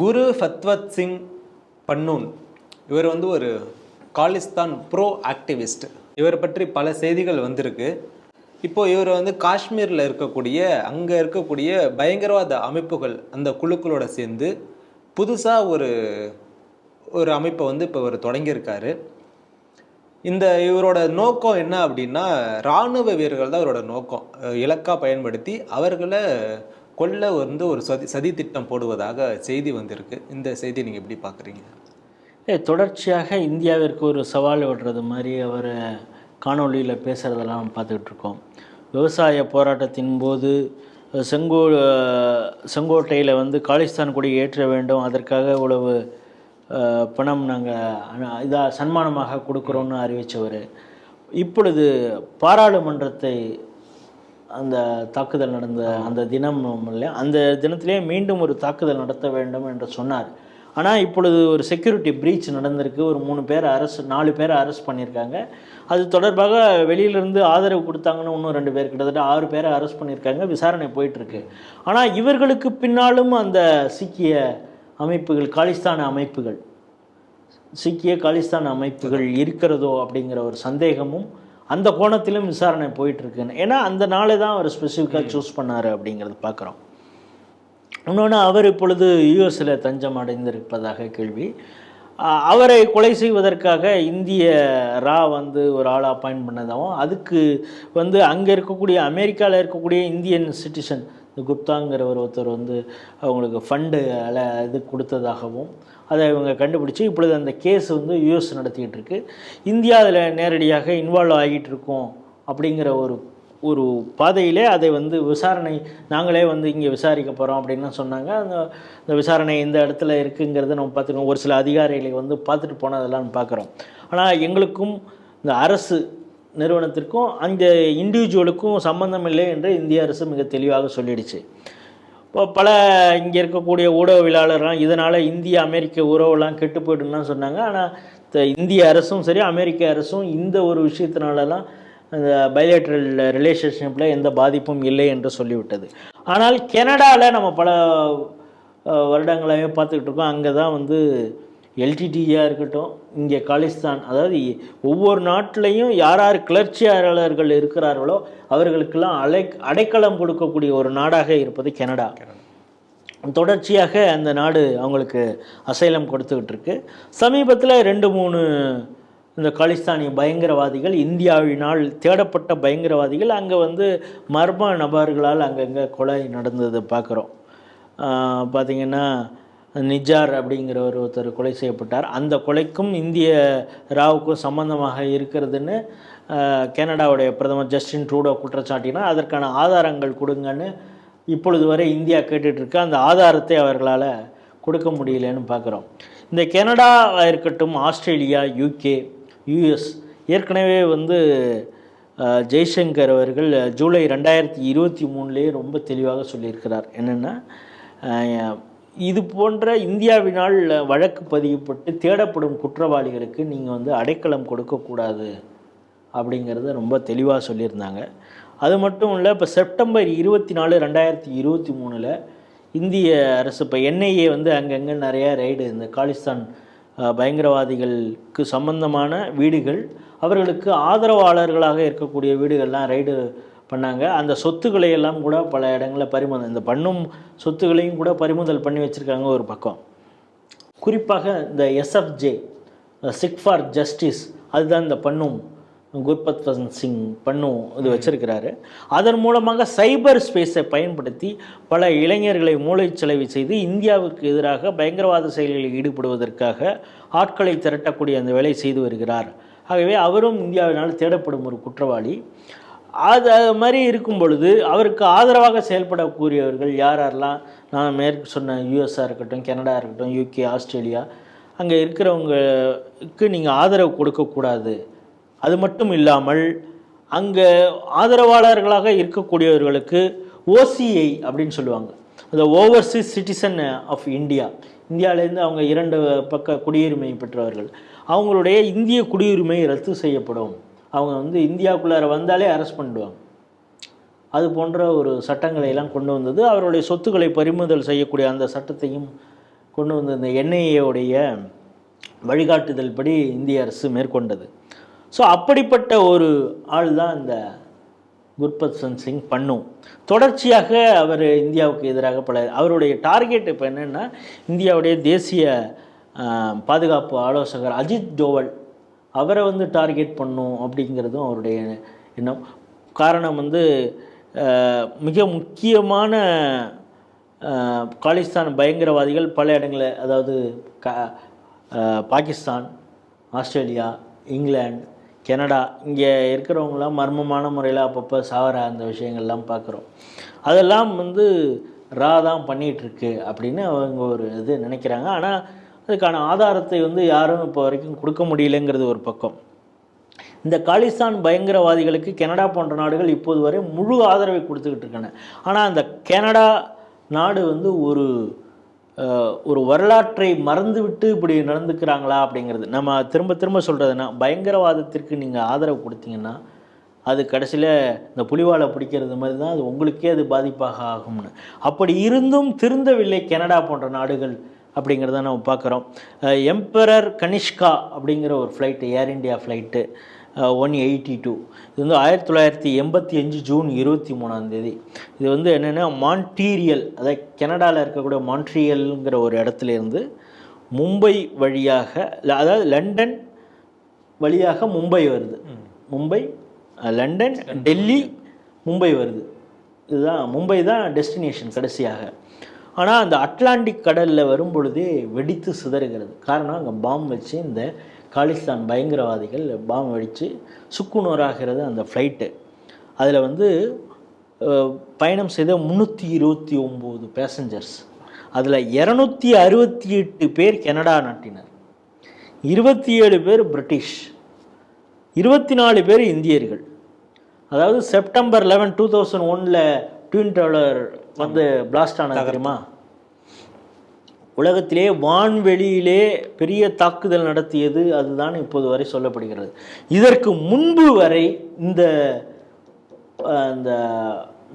குரு ஃபத்வத் சிங் பன்னூன். இவர் வந்து ஒரு காலிஸ்தான் ப்ரோ ஆக்டிவிஸ்ட். இவர் பற்றி பல செய்திகள் வந்திருக்கு. இப்போ இவர் வந்து காஷ்மீரில் இருக்கக்கூடிய அங்கே இருக்கக்கூடிய பயங்கரவாத அமைப்புகள் அந்த குழுக்களோட சேர்ந்து புதுசாக ஒரு ஒரு அமைப்பை வந்து இப்போ இவர் தொடங்கியிருக்காரு. இந்த இவரோட நோக்கம் என்ன அப்படின்னா இராணுவ வீரர்கள் தான் இவரோட நோக்கம். இலக்காக பயன்படுத்தி அவர்களை கொல்ல வந்து ஒரு சதி சதி திட்டம் போடுவதாக செய்தி வந்திருக்கு. இந்த செய்தி நீங்கள் எப்படி பார்க்குறீங்க? ஏ தொடர்ச்சியாக இந்தியாவிற்கு ஒரு சவால் விடுறது மாதிரி அவர் காணொளியில் பேசுகிறதெல்லாம் பார்த்துக்கிட்டு இருக்கோம். விவசாய போராட்டத்தின் போது செங்கோ செங்கோட்டையில் வந்து காலிஸ்தான் கொடி ஏற்ற வேண்டும் அதற்காக இவ்வளவு பணம் நாங்கள் இதாக சன்மானமாக கொடுக்குறோன்னு அறிவித்தவர் இப்பொழுது பாராளுமன்றத்தை அந்த தாக்குதல் நடந்த அந்த தினம் இல்லை அந்த தினத்திலே மீண்டும் ஒரு தாக்குதல் நடத்த வேண்டும் என்று சொன்னார். ஆனால் இப்பொழுது ஒரு செக்யூரிட்டி பிரீச் நடந்திருக்கு. ஒரு மூணு பேர் அரெஸ்ட் நாலு பேர் அரெஸ்ட் பண்ணியிருக்காங்க. அது தொடர்பாக வெளியிலிருந்து ஆதரவு கொடுத்தாங்கன்னு இன்னும் ரெண்டு பேர் கிட்டத்தட்ட ஆறு பேரை அரெஸ்ட் பண்ணியிருக்காங்க. விசாரணை போயிட்டுருக்கு. ஆனால் இவர்களுக்கு பின்னாலும் அந்த சீக்கிய அமைப்புகள் காலிஸ்தான அமைப்புகள் சீக்கிய காலிஸ்தான் அமைப்புகள் இருக்கிறதோ அப்படிங்கிற ஒரு சந்தேகமும் அந்த கோணத்திலும் விசாரணை போயிட்டு இருக்குன்னு ஏன்னா அந்த நாளை தான் அவர் ஸ்பெசிஃபிக்காக சூஸ் பண்ணார் அப்படிங்கிறது பார்க்குறோம் இன்னொன்று அவர் இப்பொழுது யூஎஸில் தஞ்சம் அடைந்திருப்பதாக கேள்வி. அவரை கொலை செய்வதற்காக இந்திய ரா வந்து ஒரு ஆளை அப்பாயிண்ட் பண்ணதாகவும் அதுக்கு வந்து அங்கே இருக்கக்கூடிய அமெரிக்காவில் இருக்கக்கூடிய இந்தியன் சிட்டிசன் இந்த குப்தாங்கிற ஒரு ஒருத்தர் வந்து அவங்களுக்கு ஃபண்டு அல இது கொடுத்ததாகவும் அதை இவங்க கண்டுபிடிச்சி இப்பொழுது அந்த கேஸ் வந்து யூஎஸ் நடத்திக்கிட்டு இருக்கு. இந்தியா அதில் நேரடியாக இன்வால்வ் ஆகிட்டு இருக்கோம் அப்படிங்கிற ஒரு ஒரு பாதையிலே அதை வந்து விசாரணை நாங்களே வந்து இங்கே விசாரிக்க போகிறோம் அப்படின்னு சொன்னாங்க. அந்த இந்த விசாரணை இந்த இடத்துல இருக்குங்கிறத நம்ம பார்த்துக்கணும். ஒரு சில அதிகாரிகளை வந்து பார்த்துட்டு போனதெல்லாம் பார்க்குறோம். ஆனால் எங்களுக்கும் இந்த அரசு நிறுவனத்திற்கும் அந்த இண்டிவிஜுவலுக்கும் சம்பந்தம் இல்லை என்று இந்திய அரசு மிக தெளிவாக சொல்லிடுச்சு. இப்போ பல இங்கே இருக்கக்கூடிய ஊடகவியலாளர்லாம் இதனால் இந்திய அமெரிக்க உறவுலாம் கெட்டு போயிடும்லாம் சொன்னாங்க. ஆனால் இந்திய அரசும் சரி அமெரிக்க அரசும் இந்த ஒரு விஷயத்தினாலலாம் அந்த பைலேட்ரல் ரிலேஷன்ஷிப்பில் எந்த பாதிப்பும் இல்லை என்று சொல்லிவிட்டது. ஆனால் கனடாவில் நம்ம பல வருடங்களாகவே பார்த்துக்கிட்டு இருக்கோம். அங்கே தான் வந்து எல்டிடியாக இருக்கட்டும் இங்கே காலிஸ்தான் அதாவது ஒவ்வொரு நாட்டிலையும் யார் யார் கிளர்ச்சியாளர்கள் இருக்கிறார்களோ அவர்களுக்கெல்லாம் அலை அடைக்கலம் கொடுக்கக்கூடிய ஒரு நாடாக இருப்பது கனடா. தொடர்ச்சியாக அந்த நாடு அவங்களுக்கு அசைலம் கொடுத்துக்கிட்டு இருக்கு சமீபத்தில் ரெண்டு மூணு இந்த காலிஸ்தானி பயங்கரவாதிகள் இந்தியாவினால் தேடப்பட்ட பயங்கரவாதிகள் அங்கே வந்து மர்ம நபர்களால் அங்கங்கே கொலை நடந்ததை பார்க்குறோம். பார்த்திங்கன்னா நிஜார் அப்படிங்கிற ஒரு ஒருத்தர் கொலை செய்யப்பட்டார். அந்த கொலைக்கும் இந்திய ராவுக்கும் சம்பந்தமாக இருக்கிறதுன்னு கனடாவுடைய பிரதமர் ஜஸ்டின் ட்ரூடோ குற்றச்சாட்டினா அதற்கான ஆதாரங்கள் கொடுங்கன்னு இப்பொழுது வரை இந்தியா கேட்டுட்ருக்கு. அந்த ஆதாரத்தை அவர்களால் கொடுக்க முடியலன்னு பார்க்குறோம். இந்த கனடா இருக்கட்டும் ஆஸ்திரேலியா யூகே யூஎஸ் ஏற்கனவே வந்து ஜெய்சங்கர் அவர்கள் ஜூலை ரெண்டாயிரத்தி இருபத்தி மூணுலேயே ரொம்ப தெளிவாக சொல்லியிருக்கிறார். என்னென்னா இது போன்ற இந்தியாவினால் வழக்கு பதியப்பட்டு தேடப்படும் குற்றவாளிகளுக்கு நீங்கள் வந்து அடைக்கலம் கொடுக்கக்கூடாது அப்படிங்கிறத ரொம்ப தெளிவாக சொல்லியிருந்தாங்க. அது மட்டும் இல்லை இப்போ செப்டம்பர் இருபத்தி நாலு ரெண்டாயிரத்தி இருபத்தி மூணில் இந்திய அரசு இப்போ என்ஐஏ வந்து அங்கங்கே நிறையா ரைடு இந்த காலிஸ்தான் பயங்கரவாதிகளுக்கு சம்பந்தமான வீடுகள் அவர்களுக்கு ஆதரவாளர்களாக இருக்கக்கூடிய வீடுகள்லாம் ரைடு பண்ணாங்க. அந்த சொத்துக்களை எல்லாம் கூட பல இடங்களில் பறிமுதல் இந்த பண்ணும் சொத்துக்களையும் கூட பறிமுதல் பண்ணி வச்சுருக்காங்க ஒரு பக்கம். குறிப்பாக இந்த எஸ்எஃப்ஜே சிக் ஃபார் ஜஸ்டிஸ் அதுதான் இந்த பண்ணும் குர்பத் சிங் பண்ணும் இது வச்சிருக்கிறாரு. அதன் மூலமாக சைபர் ஸ்பேஸை பயன்படுத்தி பல இளைஞர்களை மூளைச்சலவை செய்து இந்தியாவுக்கு எதிராக பயங்கரவாத செயல்களில் ஈடுபடுவதற்காக ஆட்களை திரட்டக்கூடிய அந்த வேலை செய்து வருகிறார். ஆகவே அவரும் இந்தியாவினால் தேடப்படும் ஒரு குற்றவாளி. அது அது மாதிரி இருக்கும் பொழுது அவருக்கு ஆதரவாக செயல்படக்கூடியவர்கள் யார் யாரெல்லாம்? நான் மேற்கு சொன்ன யூஎஸ்ஆ இருக்கட்டும் கனடா இருக்கட்டும் யூகே ஆஸ்திரேலியா அங்கே இருக்கிறவங்களுக்கு நீங்கள் ஆதரவு கொடுக்கக்கூடாது. அது மட்டும் இல்லாமல் அங்கே ஆதரவாளர்களாக இருக்கக்கூடியவர்களுக்கு ஓசிஐ அப்படின்னு சொல்லுவாங்க. அந்த ஓவர்சீஸ் சிட்டிசன் ஆஃப் இந்தியா இந்தியாவிலேருந்து அவங்க இரண்டு பக்க குடியுரிமை பெற்றவர்கள். அவங்களுடைய இந்திய குடியுரிமை ரத்து செய்யப்படும். அவங்க வந்து இந்தியாவுக்குள்ளார வந்தாலே அரெஸ்ட் பண்ணிடுவாங்க. அது போன்ற ஒரு சட்டங்களை எல்லாம் கொண்டு வந்தது. அவருடைய சொத்துக்களை பறிமுதல் செய்யக்கூடிய அந்த சட்டத்தையும் கொண்டு வந்த இந்த என்ஐஏவுடைய வழிகாட்டுதல் படி இந்திய அரசு மேற்கொண்டது. ஸோ அப்படிப்பட்ட ஒரு ஆள் தான் இந்த குர்பத்சன் சிங் பண்ணும் தொடர்ச்சியாக அவர் இந்தியாவுக்கு எதிராக பல அவருடைய டார்கெட் இப்போ என்னென்னா இந்தியாவுடைய தேசிய பாதுகாப்பு ஆலோசகர் அஜித் டோவல் அவரை வந்து டார்கெட் பண்ணும் அப்படிங்கிறதும் அவருடைய எண்ணம். காரணம் வந்து மிக முக்கியமான காலிஸ்தான் பயங்கரவாதிகள் பல இடங்களில் அதாவது க பாகிஸ்தான் ஆஸ்திரேலியா இங்கிலாந்து கனடா இங்கே இருக்கிறவங்களாம் மர்மமான முறையில் அப்பப்போ சாவர அந்த விஷயங்கள்லாம் பார்க்குறோம் அதெல்லாம் வந்து ரா தான் பண்ணிகிட்ருக்கு அப்படின்னு அவங்க ஒரு இது நினைக்கிறாங்க. ஆனால் அதுக்கான ஆதாரத்தை வந்து யாரும் இப்போ வரைக்கும் கொடுக்க முடியலங்கிறது ஒரு பக்கம். இந்த காலிஸ்தான் பயங்கரவாதிகளுக்கு கனடா போன்ற நாடுகள் இப்போது வரை முழு ஆதரவை கொடுத்துக்கிட்டு இருக்காங்க. ஆனால் அந்த கனடா நாடு வந்து ஒரு ஒரு வரலாற்றை மறந்துவிட்டு இப்படி நடந்துக்கிறாங்களா அப்படிங்கிறது. நம்ம திரும்ப திரும்ப சொல்கிறதுனா பயங்கரவாதத்திற்கு நீங்கள் ஆதரவு கொடுத்தீங்கன்னா அது கடைசியில் இந்த புலிவாலை பிடிக்கிறது மாதிரி தான் அது உங்களுக்கே அது பாதிப்பாக ஆகும்னு. அப்படி இருந்தும் திருந்தவில்லை கனடா போன்ற நாடுகள் அப்படிங்கிறத நம்ம பார்க்குறோம். எம்பரர் கனிஷ்கா அப்படிங்கிற ஒரு flight Air India flight one eighty two இது வந்து ஆயிரத்தி தொள்ளாயிரத்தி எண்பத்தி அஞ்சு ஜூன் இருபத்தி மூணாம் தேதி. இது வந்து என்னென்னா மான்டீரியல் அதாவது கனடாவில் இருக்கக்கூடிய மான்ட்ரியல்ங்கிற ஒரு இடத்துல இருந்து மும்பை வழியாக அதாவது லண்டன் வழியாக மும்பை வருது. மும்பை லண்டன் டெல்லி மும்பை வருது. இதுதான் மும்பை தான் டெஸ்டினேஷன் கடைசியாக. ஆனால் அந்த அட்லாண்டிக் கடலில் வரும்பொழுதே வெடித்து சிதறுகிறது. காரணம் அங்கே பாம் வச்சு இந்த காலிஸ்தான் பயங்கரவாதிகள் பாம் வெடித்து சுக்குநூறாகிறது அந்த ஃப்ளைட்டு அதில் வந்து பயணம் செய்த முந்நூற்றி இருபத்தி ஒம்பது பேசஞ்சர்ஸ் அதில் இரநூத்தி அறுபத்தி எட்டு பேர் கனடா நாட்டினர். இருபத்தி ஏழு பேர் பிரிட்டிஷ். இருபத்தி நாலு பேர் இந்தியர்கள். அதாவது செப்டம்பர் லெவன் டூ தௌசண்ட் ஒனில் ட்வின் டவர் வந்து பிளாஸ்ட் ஆனது தெரியுமா? உலகத்திலே வான்வெளியிலே பெரிய தாக்குதல் நடத்தியது அதுதான் இப்போது வரை சொல்லப்படுகிறது. இதற்கு முன்பு வரை இந்த அந்த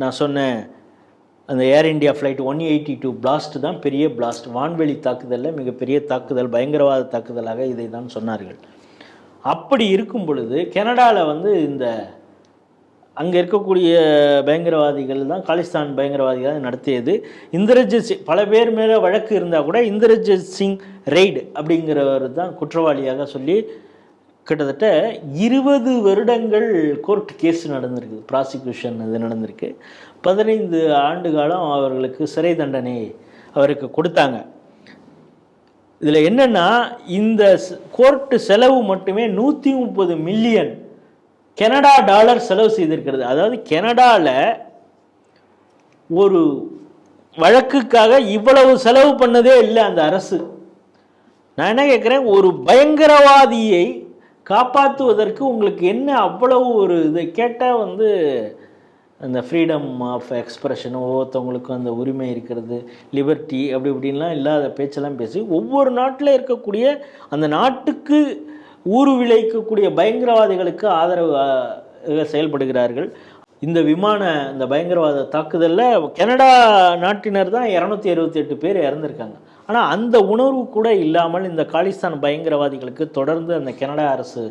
நான் சொன்னேன் அந்த Air India flight one eighty two blast தான் பெரிய பிளாஸ்ட் வான்வெளி தாக்குதலில் மிகப்பெரிய தாக்குதல் பயங்கரவாத தாக்குதலாக இதை தான் சொன்னார்கள். அப்படி இருக்கும் பொழுது கனடாவில் வந்து இந்த அங்கே இருக்கக்கூடிய பயங்கரவாதிகள் தான் காலிஸ்தான் பயங்கரவாதிகள் நடத்தியது. இந்திரஜித் சிங் பல பேர் மேலே வழக்கு இருந்தால் கூட இந்திரஜித் சிங் ரெய்டு அப்படிங்கிறவர் தான் குற்றவாளியாக சொல்லி கிட்டத்தட்ட இருபது வருடங்கள் கோர்ட் கேஸ் நடந்திருக்கு. ப்ராசிக்யூஷன் இது நடந்திருக்கு. பதினைந்து ஆண்டு காலம் அவர்களுக்கு சிறை தண்டனை அவருக்கு கொடுத்தாங்க. இதில் என்னென்னா இந்த கோர்ட்டு செலவு மட்டுமே நூற்றி முப்பது மில்லியன் கனடா டாலர் செலவு செய்திருக்கிறது. அதாவது கனடாவில் ஒரு வழக்குக்காக இவ்வளவு செலவு பண்ணதே இல்லை அந்த அரசு. நான் என்ன கேட்குறேன் ஒரு பயங்கரவாதியை காப்பாற்றுவதற்கு உங்களுக்கு என்ன அவ்வளவு ஒரு இதை கேட்டால் வந்து அந்த ஃப்ரீடம் ஆஃப் எக்ஸ்பிரஷன் ஒவ்வொருத்தவங்களுக்கும் அந்த உரிமை இருக்கிறது லிபர்ட்டி அப்படி இப்படின்லாம் இல்லாத பேச்செல்லாம் பேசி ஒவ்வொரு நாட்டில் இருக்கக்கூடிய அந்த நாட்டுக்கு ஊறு விளைவிக்கக்கூடிய பயங்கரவாதிகளுக்கு ஆதரவு செயல்படுகிறார்கள். இந்த விமான இந்த பயங்கரவாத தாக்குதலில் கனடா நாட்டினர் தான் இரநூத்தி அறுபத்தி எட்டு பேர் இறந்துருக்காங்க. ஆனால் அந்த உணர்வு கூட இல்லாமல் இந்த காலிஸ்தான் பயங்கரவாதிகளுக்கு தொடர்ந்து அந்த கனடா அரசு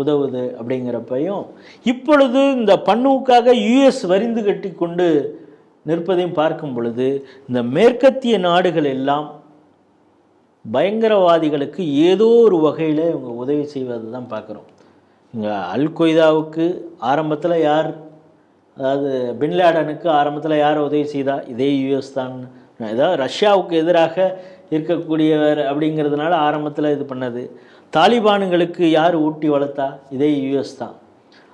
உதவுது அப்படிங்கிறப்பையும் இப்பொழுது இந்த பண்ணுவுக்காக யுஎஸ் வரிந்து கட்டி கொண்டு நிற்பதையும் பார்க்கும் பொழுது இந்த மேற்கத்திய நாடுகள் எல்லாம் பயங்கரவாதிகளுக்கு ஏதோ ஒரு வகையில் இவங்க உதவி செய்வதை தான் பார்க்குறோம். இங்கே அல் கொய்தாவுக்கு ஆரம்பத்தில் யார் அதாவது பின்லேடனுக்கு ஆரம்பத்தில் யார் உதவி செய்தா? இதே யூஎஸ் தான். ஏதாவது ரஷ்யாவுக்கு எதிராக இருக்கக்கூடியவர் அப்படிங்கிறதுனால ஆரம்பத்தில் இது பண்ணது. தாலிபானுங்களுக்கு யார் ஊட்டி வளர்த்தா? இதே யூஎஸ் தான்.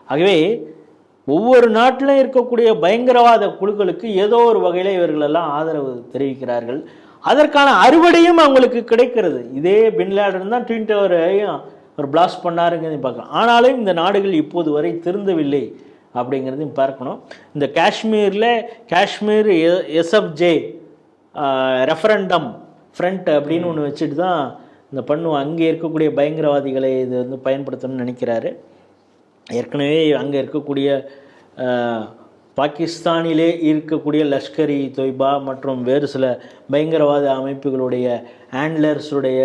ஆகவே ஒவ்வொரு நாட்டிலும் இருக்கக்கூடிய பயங்கரவாத குழுக்களுக்கு ஏதோ ஒரு வகையில் இவர்களெல்லாம் ஆதரவு தெரிவிக்கிறார்கள். அதற்கான அறுவடையும் அவங்களுக்கு கிடைக்கிறது. இதே பின்லேடன் தான் ட்வின் டவரையும் ஒரு பிளாஸ்ட் பண்ணாருங்கிறதையும் பார்க்கலாம். ஆனாலும் இந்த நாடுகள் இப்போது வரை திருந்தவில்லை அப்படிங்கிறதையும் பார்க்கணும். இந்த காஷ்மீரில் காஷ்மீர் எஸ்எஃப்ஜே ரெஃபரண்டம் ஃப்ரண்ட் அப்படின்னு ஒன்று வச்சுட்டு தான் இந்த பண்ணு அங்கே இருக்கக்கூடிய பயங்கரவாதிகளை இது வந்து பயன்படுத்தணும்னு நினைக்கிறாரு. ஏற்கனவே அங்கே இருக்கக்கூடிய பாகிஸ்தானிலே இருக்கக்கூடிய லஷ்கர் இ தொய்பா மற்றும் வேறு சில பயங்கரவாத அமைப்புகளுடைய ஆண்ட்லர்ஸுடைய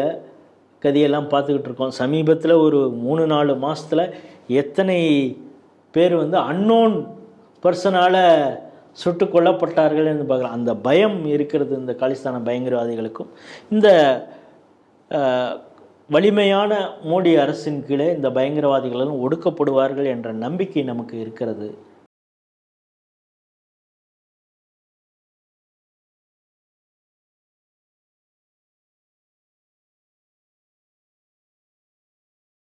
கதையெல்லாம் பார்த்துக்கிட்டு இருக்கோம். சமீபத்தில் ஒரு மூணு நாலு மாதத்தில் எத்தனை பேர் வந்து அன்னோன் பர்சனால் சுட்டு கொல்லப்பட்டார்கள் என்று பார்க்கலாம். அந்த பயம் இருக்கிறது இந்த காலிஸ்தான பயங்கரவாதிகளுக்கும். இந்த வலிமையான மோடி அரசின் கீழே இந்த பயங்கரவாதிகளும் ஒடுக்கப்படுவார்கள் என்ற நம்பிக்கை நமக்கு இருக்கிறது.